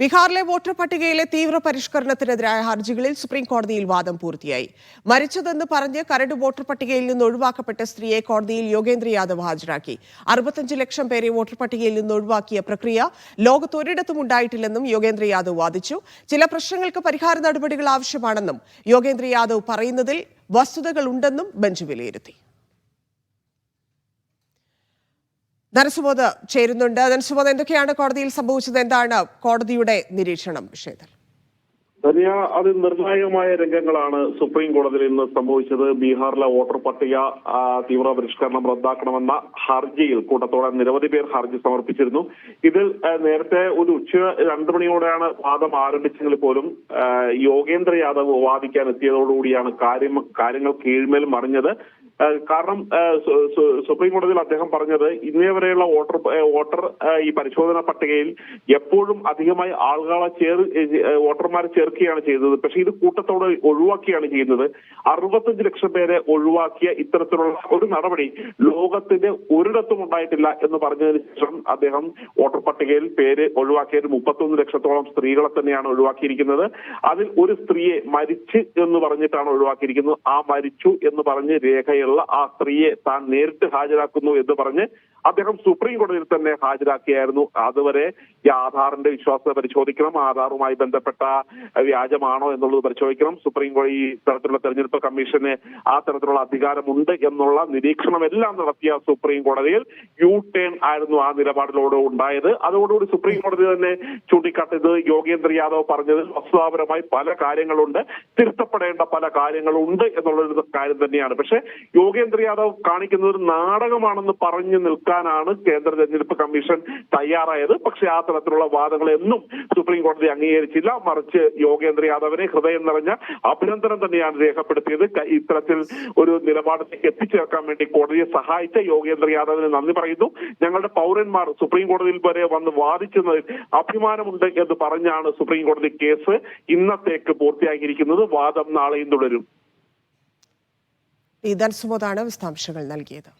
ബീഹാറിലെ വോട്ടർ പട്ടികയിലെ തീവ്ര പരിഷ്കരണത്തിനെതിരായ ഹർജികളിൽ സുപ്രീം കോടതിയിൽ വാദം പൂർത്തിയായി. മരിച്ചതെന്ന് പറഞ്ഞ് കരട് വോട്ടർ പട്ടികയിൽ നിന്ന് ഒഴിവാക്കപ്പെട്ട സ്ത്രീയെ കോടതിയിൽ യോഗേന്ദ്ര യാദവ് ഹാജരാക്കി. അറുപത്തഞ്ച് ലക്ഷം പേരെ വോട്ടർ പട്ടികയിൽ നിന്ന് ഒഴിവാക്കിയ പ്രക്രിയ ലോകത്തൊരിടത്തും ഉണ്ടായിട്ടില്ലെന്നും യോഗേന്ദ്ര യാദവ് വാദിച്ചു. ചില പ്രശ്നങ്ങൾക്ക് പരിഹാര നടപടികൾ ആവശ്യമാണെന്നും യോഗേന്ദ്ര യാദവ് പറയുന്നതിൽ വസ്തുതകളുണ്ടെന്നും ബെഞ്ച് വിലയിരുത്തി. ധനസുബോധ് ചേരുന്നുണ്ട്. നരസുബോധ എന്തൊക്കെയാണ് കോടതിയിൽ സംഭവിച്ചത്? എന്താണ് കോടതിയുടെ നിരീക്ഷണം വിഷയത്തിൽ? ധനിയ അത് നിർണായകമായ രംഗങ്ങളാണ് സുപ്രീം കോടതിയിൽ ഇന്ന് സംഭവിച്ചത്. ബീഹാറിലെ വോട്ടർ പട്ടിക തീവ്ര പരിഷ്കരണം റദ്ദാക്കണമെന്ന ഹർജിയിൽ കൂട്ടത്തോടെ നിരവധി പേർ ഹർജി സമർപ്പിച്ചിരുന്നു. ഇതിൽ നേരത്തെ ഒരു ഉച്ച രണ്ടു മണിയോടെയാണ് വാദം ആരംഭിച്ചെങ്കിൽ പോലും യോഗേന്ദ്ര യാദവ് വാദിക്കാൻ എത്തിയതോടുകൂടിയാണ് കാര്യം കാര്യങ്ങൾ കീഴ്മേൽ മറിഞ്ഞത്. കാരണം സുപ്രീം കോടതിയിൽ അദ്ദേഹം പറഞ്ഞത് ഇന്നേ വരെയുള്ള വോട്ടർ വോട്ടർ ഈ പരിശോധന പട്ടികയിൽ എപ്പോഴും അധികമായി ആളുകളെ ചേർ വോട്ടർമാരെ ചേർക്കുകയാണ് ചെയ്തത് പക്ഷേ ഇത് കൂട്ടത്തോടെ ഒഴിവാക്കിയാണ് ചെയ്യുന്നത്. അറുപത്തഞ്ച് ലക്ഷം പേരെ ഒഴിവാക്കിയ ഇത്തരത്തിലുള്ള ഒരു നടപടി ലോകത്തിന്റെ ഒരിടത്തും ഉണ്ടായിട്ടില്ല എന്ന് പറഞ്ഞതിന് ശേഷം അദ്ദേഹം വോട്ടർ പട്ടികയിൽ പേര് ഒഴിവാക്കിയത് മുപ്പത്തൊന്ന് ലക്ഷത്തോളം സ്ത്രീകളെ തന്നെയാണ് ഒഴിവാക്കിയിരിക്കുന്നത്. അതിൽ ഒരു സ്ത്രീയെ മരിച്ചു എന്ന് പറഞ്ഞിട്ടാണ് ഒഴിവാക്കിയിരിക്കുന്നത്. ആ മരിച്ചു എന്ന് പറഞ്ഞ് രേഖയുള്ള ആ സ്ത്രീയെ താൻ നേരിട്ട് ഹാജരാക്കുന്നു എന്ന് പറഞ്ഞ് അദ്ദേഹം സുപ്രീം കോടതിയിൽ തന്നെ ഹാജരാക്കിയായിരുന്നു. അതുവരെ ഈ ആധാറിന്റെ വിശ്വാസത പരിശോധിക്കണം ആധാറുമായി ബന്ധപ്പെട്ട വ്യാജമാണോ എന്നുള്ളത് പരിശോധിക്കണം. സുപ്രീം കോടതി ഈ തരത്തിലുള്ള തെരഞ്ഞെടുപ്പ് കമ്മീഷന് ആ തരത്തിലുള്ള അധികാരമുണ്ട് എന്നുള്ള നിരീക്ഷണമെല്ലാം നടത്തിയ സുപ്രീം കോടതിയിൽ യു ടേൺ ആയിരുന്നു ആ നിലപാടിലൂടെ ഉണ്ടായത്. അതോടുകൂടി സുപ്രീം കോടതി തന്നെ ചൂണ്ടിക്കാട്ടിയത് യോഗേന്ദ്ര യാദവ് പറഞ്ഞതിൽ വസ്തുതാപരമായി പല കാര്യങ്ങളുണ്ട് തിരുത്തപ്പെടേണ്ട പല കാര്യങ്ങളുണ്ട് എന്നുള്ളൊരു കാര്യം തന്നെയാണ്. പക്ഷെ യോഗേന്ദ്ര യാദവ് കാണിക്കുന്ന ഒരു നാടകമാണെന്ന് പറഞ്ഞു നിൽക്കാനാണ് കേന്ദ്ര തെരഞ്ഞെടുപ്പ് കമ്മീഷൻ തയ്യാറായത്. പക്ഷെ ആ തരത്തിലുള്ള വാദങ്ങളെന്നും സുപ്രീം കോടതി അംഗീകരിച്ചില്ല. മറിച്ച് യോഗേന്ദ്ര യാദവിനെ ഹൃദയം നിറഞ്ഞ അഭിനന്ദനം തന്നെയാണ് രേഖപ്പെടുത്തിയത്. ഇത്തരത്തിൽ ഒരു നിലപാടിലേക്ക് എത്തിച്ചേർക്കാൻ വേണ്ടി കോടതിയെ സഹായിച്ച യോഗേന്ദ്ര യാദവിന് നന്ദി പറയുന്നു. ഞങ്ങളുടെ പൗരന്മാർ സുപ്രീം കോടതിയിൽ വരെ വന്ന് വാദിക്കുന്നതിൽ അഭിമാനമുണ്ട് എന്ന് പറഞ്ഞാണ് സുപ്രീം കോടതി കേസ് ഇന്നത്തേക്ക് പൂർത്തിയാക്കിയിരിക്കുന്നത്. വാദം നാളെയും തുടരും. ഈ സുമോദാണ് വിശദാംശങ്ങൾ നൽകിയത്.